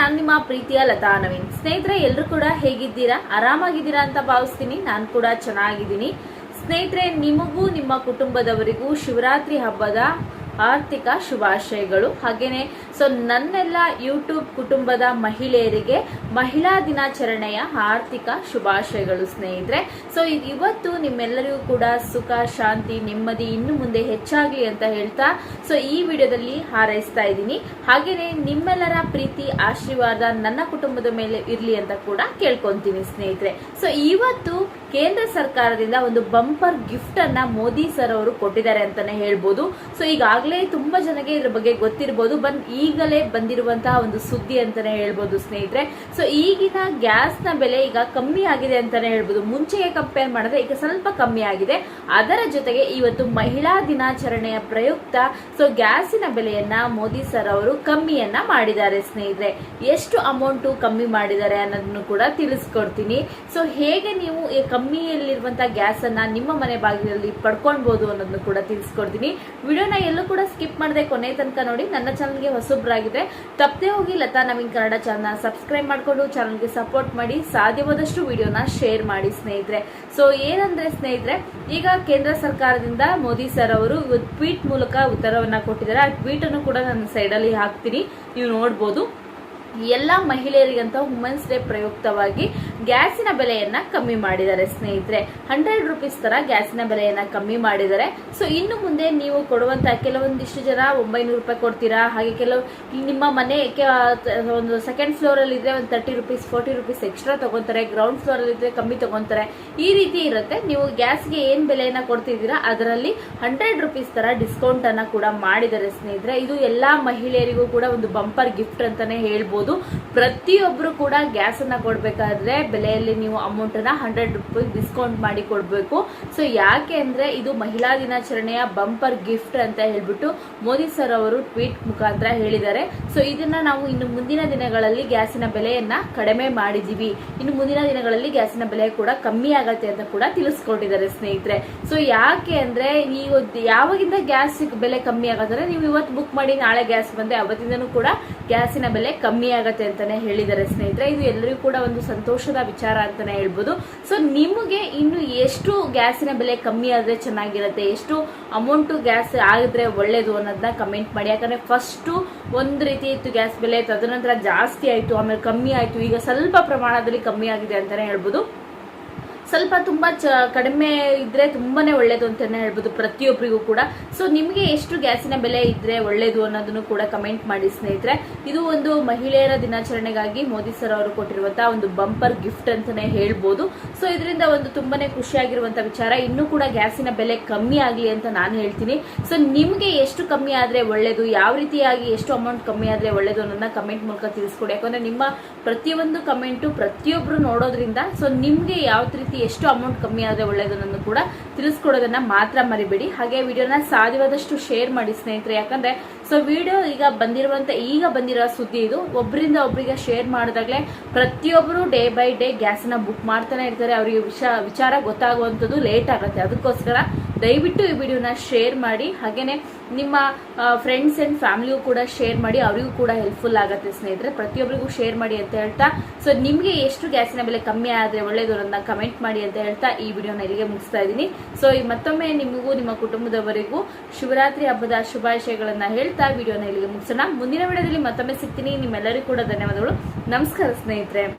ನಾನು ನಿಮ್ಮ ಪ್ರೀತಿಯ ಲತಾ ನವೀನ್. ಸ್ನೇಹಿತರೆ ಎಲ್ಲರೂ ಕೂಡ ಹೇಗಿದ್ದೀರಾ? ಆರಾಮಾಗಿದ್ದೀರಾ ಅಂತ ಭಾವಿಸ್ತೀನಿ. ನಾನು ಕೂಡ ಚೆನ್ನಾಗಿದ್ದೀನಿ. ಸ್ನೇಹಿತರೆ, ನಿಮಗೂ ನಿಮ್ಮ ಕುಟುಂಬದವರಿಗೂ ಶಿವರಾತ್ರಿ ಹಬ್ಬದ ಆರ್ಥಿಕ ಶುಭಾಶಯಗಳು. ಹಾಗೇನೆ ಸೊ ನನ್ನೆಲ್ಲ ಯೂಟ್ಯೂಬ್ ಕುಟುಂಬದ ಮಹಿಳೆಯರಿಗೆ ಮಹಿಳಾ ದಿನಾಚರಣೆಯ ಆರ್ಥಿಕ ಶುಭಾಶಯಗಳು ಸ್ನೇಹಿತರೆ. ಸೊ ಇವತ್ತು ನಿಮ್ಮೆಲ್ಲರಿಗೂ ಕೂಡ ಸುಖ, ಶಾಂತಿ, ನೆಮ್ಮದಿ ಇನ್ನು ಮುಂದೆ ಹೆಚ್ಚಾಗ್ಲಿ ಅಂತ ಹೇಳ್ತಾ ಸೊ ಈ ವಿಡಿಯೋದಲ್ಲಿ ಹಾರೈಸ್ತಾ ಇದ್ದೀನಿ. ಹಾಗೇನೆ ನಿಮ್ಮೆಲ್ಲರ ಪ್ರೀತಿ, ಆಶೀರ್ವಾದ ನನ್ನ ಕುಟುಂಬದ ಮೇಲೆ ಇರಲಿ ಅಂತ ಕೂಡ ಕೇಳ್ಕೊಂತೀನಿ ಸ್ನೇಹಿತರೆ. ಸೊ ಇವತ್ತು ಕೇಂದ್ರ ಸರ್ಕಾರದಿಂದ ಒಂದು ಬಂಪರ್ ಗಿಫ್ಟ್ ಅನ್ನ ಮೋದಿ ಸರ್ ಅವರು ಕೊಟ್ಟಿದ್ದಾರೆ ಅಂತಾನೆ ಹೇಳ್ಬೋದು. ಸೊ ಈಗಾಗಲೇ ತುಂಬಾ ಜನಕ್ಕೆ ಇದ್ರ ಬಗ್ಗೆ ಗೊತ್ತಿರಬಹುದು ಬಂದ್ ಈಗಲೇ ಬಂದಿರುವಂತಹ ಒಂದು ಸುದ್ದಿ ಅಂತಾನೆ ಹೇಳ್ಬೋದು ಸ್ನೇಹಿತರೆ. ಸೊ ಈಗಿನ ಗ್ಯಾಸ್ನ ಬೆಲೆ ಈಗ ಕಮ್ಮಿ ಆಗಿದೆ ಅಂತಾನೆ ಹೇಳ್ಬೋದು. ಮುಂಚೆಗೆ ಕಂಪೇರ್ ಮಾಡಿದ್ರೆ ಈಗ ಸ್ವಲ್ಪ ಕಮ್ಮಿ ಆಗಿದೆ. ಅದರ ಜೊತೆಗೆ ಇವತ್ತು ಮಹಿಳಾ ದಿನಾಚರಣೆಯ ಪ್ರಯುಕ್ತ ಸೊ ಗ್ಯಾಸಿನ ಬೆಲೆಯನ್ನ ಮೋದಿ ಸರ್ ಅವರು ಕಮ್ಮಿಯನ್ನ ಮಾಡಿದ್ದಾರೆ ಸ್ನೇಹಿತರೆ. ಎಷ್ಟು ಅಮೌಂಟ್ ಕಮ್ಮಿ ಮಾಡಿದ್ದಾರೆ ಅನ್ನೋದನ್ನು ಕೂಡ ತಿಳಿಸ್ಕೊಡ್ತೀನಿ. ಸೊ ಹೇಗೆ ನೀವು ಈ ಕಮ್ಮಿಯಲ್ಲಿರುವಂತಹ ಗ್ಯಾಸ್ ಅನ್ನ ನಿಮ್ಮ ಮನೆ ಬಾಗಿಲಲ್ಲಿ ಪಡ್ಕೊಳ್ಬಹುದು ಅನ್ನೋದನ್ನು ಕೂಡ ತಿಳಿಸ್ಕೊಡ್ತೀನಿ. ವಿಡಿಯೋನ ಎಲ್ಲೂ ಕೂಡ ಸ್ಕಿಪ್ ಮಾಡದೆ ಕೊನೆ ತನಕ ನೋಡಿ. ನನ್ನ ಚಾನಲ್ಗೆ ಹೊಸಬ್ರಾಗಿದ್ರೆ ತಪ್ಪದೆ ಹೋಗಿ ಲತಾ ನವೀನ್ ಕನ್ನಡ ಚಾನಲ್ನ ಸಬ್ಸ್ಕ್ರೈಬ್ ಮಾಡಿಕೊಂಡು ಚಾನಲ್ಗೆ ಸಪೋರ್ಟ್ ಮಾಡಿ ಸಾಧ್ಯವಾದಷ್ಟು ವಿಡಿಯೋನ ಶೇರ್ ಮಾಡಿ ಸ್ನೇಹಿತರೆ. ಸೊ ಏನಂದ್ರೆ ಸ್ನೇಹಿತರೆ, ಈಗ ಕೇಂದ್ರ ಸರ್ಕಾರದಿಂದ ಮೋದಿ ಸರ್ ಅವರು ಟ್ವೀಟ್ ಮೂಲಕ ಉತ್ತರವನ್ನ ಕೊಟ್ಟಿದ್ದಾರೆ. ಆ ಟ್ವೀಟ್ ಅನ್ನು ಕೂಡ ನನ್ನ ಸೈಡಲ್ಲಿ ಹಾಕ್ತೀನಿ. ನೀವು ನೋಡ್ಬೋದು. ಎಲ್ಲ ಮಹಿಳೆಯರಿಗಂತ ವುಮೆನ್ಸ್ ಡೇ ಪ್ರಯುಕ್ತವಾಗಿ ಗ್ಯಾಸಿನ ಬೆಲೆಯನ್ನ ಕಮ್ಮಿ ಮಾಡಿದ್ದಾರೆ, ಸ್ನೇಹಿತರೆ. ಹಂಡ್ರೆಡ್ ರುಪೀಸ್ ತರ ಗ್ಯಾಸಿನ ಬೆಲೆಯನ್ನ ಕಮ್ಮಿ ಮಾಡಿದ್ದಾರೆ. ಸೊ ಇನ್ನು ಮುಂದೆ ನೀವು ಕೊಡುವಂತ ಕೆಲವೊಂದಿಷ್ಟು ಜನ ಒಂಬೈನೂರು ರೂಪಾಯಿ ಕೊಡ್ತೀರಾ? ಹಾಗೆ ಕೆಲವು, ನಿಮ್ಮ ಮನೆ ಒಂದು ಸೆಕೆಂಡ್ ಫ್ಲೋರ್ ಅಲ್ಲಿ ಇದ್ರೆ ಒಂದು thirty rupees forty rupees extra ತಗೊಂತಾರೆ. ಗ್ರೌಂಡ್ ಫ್ಲೋರ್ ಅಲ್ಲಿ ಇದ್ರೆ ಕಮ್ಮಿ ತಗೊಂತಾರೆ. ಈ ರೀತಿ ಇರುತ್ತೆ. ನೀವು ಗ್ಯಾಸ್ಗೆ ಏನ್ ಬೆಲೆಯನ್ನ ಕೊಡ್ತಿದ್ದೀರಾ, ಅದರಲ್ಲಿ ಹಂಡ್ರೆಡ್ ರುಪೀಸ್ ತರ ಡಿಸ್ಕೌಂಟ್ ಅನ್ನ ಕೂಡ ಮಾಡಿದ್ದಾರೆ, ಸ್ನೇಹಿತರೆ. ಇದು ಎಲ್ಲಾ ಮಹಿಳೆಯರಿಗೂ ಕೂಡ ಒಂದು ಬಂಪರ್ ಗಿಫ್ಟ್ ಅಂತಾನೆ ಹೇಳ್ಬೋದು. ಪ್ರತಿಯೊಬ್ರು ಕೂಡ ಗ್ಯಾಸ್ ಅನ್ನ ಕೊಡ್ಬೇಕಾದ್ರೆ ಬೆಲೆಯಲ್ಲಿ ನೀವು ಅಮೌಂಟ್ ಅನ್ನ ಹಂಡ್ರೆಡ್ ರುಪೀಸ್ ಡಿಸ್ಕೌಂಟ್ ಮಾಡಿ ಕೊಡ್ಬೇಕು. ಸೊ ಯಾಕೆ ಅಂದ್ರೆ ಇದು ಮಹಿಳಾ ದಿನಾಚರಣೆಯ ಬಂಪರ್ ಗಿಫ್ಟ್ ಅಂತ ಹೇಳ್ಬಿಟ್ಟು ಮೋದಿ ಸರ್ ಅವರು ಟ್ವೀಟ್ ಮುಖಾಂತರ ಹೇಳಿದ್ದಾರೆ. ಸೊ ಇದನ್ನ ನಾವು ಇನ್ನು ಮುಂದಿನ ದಿನಗಳಲ್ಲಿ ಗ್ಯಾಸಿನ ಬೆಲೆಯನ್ನ ಕಡಿಮೆ ಮಾಡಿದೀವಿ ಇನ್ನು ಮುಂದಿನ ದಿನಗಳಲ್ಲಿ ಗ್ಯಾಸಿನ ಬೆಲೆ ಕೂಡ ಕಮ್ಮಿ ಆಗತ್ತೆ ಅಂತ ಕೂಡ ತಿಳಿಸ್ಕೊಂಡಿದ್ದಾರೆ ಸ್ನೇಹಿತರೆ. ಸೊ ಯಾಕೆ ಅಂದ್ರೆ ನೀವು ಯಾವಾಗಿಂದ ಗ್ಯಾಸ್ ಬೆಲೆ ಕಮ್ಮಿ ಆಗತ್ತಂದ್ರೆ ನೀವು ಇವತ್ತು ಬುಕ್ ಮಾಡಿ ನಾಳೆ ಗ್ಯಾಸ್ ಬಂದ್ರೆ ಅವತ್ತಿಂದನೂ ಕೂಡ ಗ್ಯಾಸಿನ ಬೆಲೆ ಕಮ್ಮಿ ಆಗತ್ತೆ ಅಂತಾನೆ ಹೇಳಿದ್ದಾರೆ ಸ್ನೇಹಿತರೆ. ಇದು ಎಲ್ಲರಿಗೂ ಕೂಡ ಒಂದು ಸಂತೋಷದ ವಿಚಾರ ಅಂತಾನೆ ಹೇಳ್ಬೋದು. ಸೊ ನಿಮಗೆ ಇನ್ನು ಎಷ್ಟು ಗ್ಯಾಸಿನ ಬೆಲೆ ಕಮ್ಮಿ ಆದರೆ ಚೆನ್ನಾಗಿರುತ್ತೆ? ಎಷ್ಟು ಅಮೌಂಟು ಗ್ಯಾಸ್ ಆಗಿದ್ರೆ ಒಳ್ಳೇದು ಅನ್ನೋದನ್ನ ಕಮೆಂಟ್ ಮಾಡಿ. ಯಾಕಂದರೆ ಫಸ್ಟು ಒಂದು ರೀತಿ ಇತ್ತು ಗ್ಯಾಸ್ ಬೆಲೆ, ತದನಂತರ ಜಾಸ್ತಿ ಆಯ್ತು, ಆಮೇಲೆ ಕಮ್ಮಿ ಆಯ್ತು, ಈಗ ಸ್ವಲ್ಪ ಪ್ರಮಾಣದಲ್ಲಿ ಕಮ್ಮಿ ಆಗಿದೆ ಅಂತಾನೆ ಹೇಳ್ಬೋದು. ಸ್ವಲ್ಪ ತುಂಬಾ ಚ, ಕಡಿಮೆ ಇದ್ರೆ ತುಂಬಾನೇ ಒಳ್ಳೇದು ಅಂತಾನೆ ಹೇಳ್ಬೋದು ಪ್ರತಿಯೊಬ್ಬರಿಗೂ ಕೂಡ. ಸೊ ನಿಮಗೆ ಎಷ್ಟು ಗ್ಯಾಸಿನ ಬೆಲೆ ಇದ್ರೆ ಒಳ್ಳೇದು ಅನ್ನೋದನ್ನು ಕೂಡ ಕಮೆಂಟ್ ಮಾಡಿ ಸ್ನೇಹಿತರೆ. ಇದು ಒಂದು ಮಹಿಳೆಯರ ದಿನಾಚರಣೆಗಾಗಿ ಮೋದಿ ಸರ್ ಅವರು ಕೊಟ್ಟಿರುವಂತಹ ಒಂದು ಬಂಪರ್ ಗಿಫ್ಟ್ ಅಂತಾನೆ ಹೇಳ್ಬೋದು. ಸೊ ಇದರಿಂದ ಒಂದು ತುಂಬಾನೇ ಖುಷಿಯಾಗಿರುವಂತಹ ವಿಚಾರ. ಇನ್ನೂ ಕೂಡ ಗ್ಯಾಸಿನ ಬೆಲೆ ಕಮ್ಮಿ ಆಗಲಿ ಅಂತ ನಾನು ಹೇಳ್ತೀನಿ. ಸೊ ನಿಮಗೆ ಎಷ್ಟು ಕಮ್ಮಿ ಆದ್ರೆ ಒಳ್ಳೇದು? ಯಾವ ರೀತಿಯಾಗಿ ಎಷ್ಟು ಅಮೌಂಟ್ ಕಮ್ಮಿ ಆದ್ರೆ ಒಳ್ಳೇದು ಅನ್ನೋದನ್ನ ಕಮೆಂಟ್ ಮೂಲಕ ತಿಳಿಸ್ಕೊಡಿ. ಯಾಕಂದ್ರೆ ನಿಮ್ಮ ಪ್ರತಿಯೊಂದು ಕಮೆಂಟು ಪ್ರತಿಯೊಬ್ರು ನೋಡೋದ್ರಿಂದ ಸೊ ನಿಮ್ಗೆ ಯಾವ ರೀತಿ ಎಷ್ಟು ಅಮೌಂಟ್ ಕಮ್ಮಿ ಆದ್ರೆ ಒಳ್ಳೇದು ಅನ್ನೋದನ್ನು ಕೂಡ ತಿಳಿಸ್ಕೊಡೋದನ್ನ ಮಾತ್ರ ಮರಿಬೇಡಿ. ಹಾಗೆ ವಿಡಿಯೋನ ಸಾಧ್ಯವಾದಷ್ಟು ಶೇರ್ ಮಾಡಿ ಸ್ನೇಹಿತರೆ. ಯಾಕಂದ್ರೆ ಸೊ ವಿಡಿಯೋ ಈಗ ಬಂದಿರುವಂತ, ಈಗ ಬಂದಿರೋ ಸುದ್ದಿ ಇದು. ಒಬ್ಬರಿಂದ ಒಬ್ಬರಿಗೆ ಶೇರ್ ಮಾಡಿದಾಗಲೇ ಪ್ರತಿಯೊಬ್ಬರು ಡೇ ಬೈ ಡೇ ಗ್ಯಾಸನ್ನ ಬುಕ್ ಮಾಡ್ತಾನೆ ಇರ್ತಾರೆ. ಅವರಿಗೆ ವಿಚಾರ ಗೊತ್ತಾಗುವಂಥದ್ದು ಲೇಟ್ ಆಗುತ್ತೆ. ಅದಕ್ಕೋಸ್ಕರ ದಯವಿಟ್ಟು ಈ ವಿಡಿಯೋನ ಶೇರ್ ಮಾಡಿ. ಹಾಗೇನೆ ನಿಮ್ಮ ಫ್ರೆಂಡ್ಸ್ ಅಂಡ್ ಫ್ಯಾಮಿಲಿಗೂ ಕೂಡ ಶೇರ್ ಮಾಡಿ. ಅವರಿಗೂ ಕೂಡ ಹೆಲ್ಪ್ಫುಲ್ ಆಗುತ್ತೆ ಸ್ನೇಹಿತರೆ. ಪ್ರತಿಯೊಬ್ಬರಿಗೂ ಶೇರ್ ಮಾಡಿ ಅಂತ ಹೇಳ್ತಾ. ಸೊ ನಿಮಗೆ ಎಷ್ಟು ಗ್ಯಾಸಿನ ಬೆಲೆ ಕಮ್ಮಿ ಆದರೆ ಒಳ್ಳೆಯದು ಅನ್ನೋದನ್ನ ಕಮೆಂಟ್ ಮಾಡಿ ಅಂತ ಹೇಳ್ತಾ ಈ ವಿಡಿಯೋನ ಇಲ್ಲಿಗೆ ಮುಗಿಸ್ತಾ ಇದ್ದೀನಿ. ಸೊ ಈ ಮತ್ತೊಮ್ಮೆ ನಿಮಗೂ, ನಿಮ್ಮ ಕುಟುಂಬದವರಿಗೂ ಶಿವರಾತ್ರಿ ಹಬ್ಬದ ಶುಭಾಶಯಗಳನ್ನು ಹೇಳ್ತಾ ವಿಡಿಯೋನ ಇಲ್ಲಿಗೆ ಮುಗಿಸೋಣ. ಮುಂದಿನ ವಿಡಿಯೋದಲ್ಲಿ ಮತ್ತೊಮ್ಮೆ ಸಿಗ್ತೀನಿ. ನಿಮ್ಮೆಲ್ಲರಿಗೂ ಕೂಡ ಧನ್ಯವಾದಗಳು. ನಮಸ್ಕಾರ ಸ್ನೇಹಿತರೆ.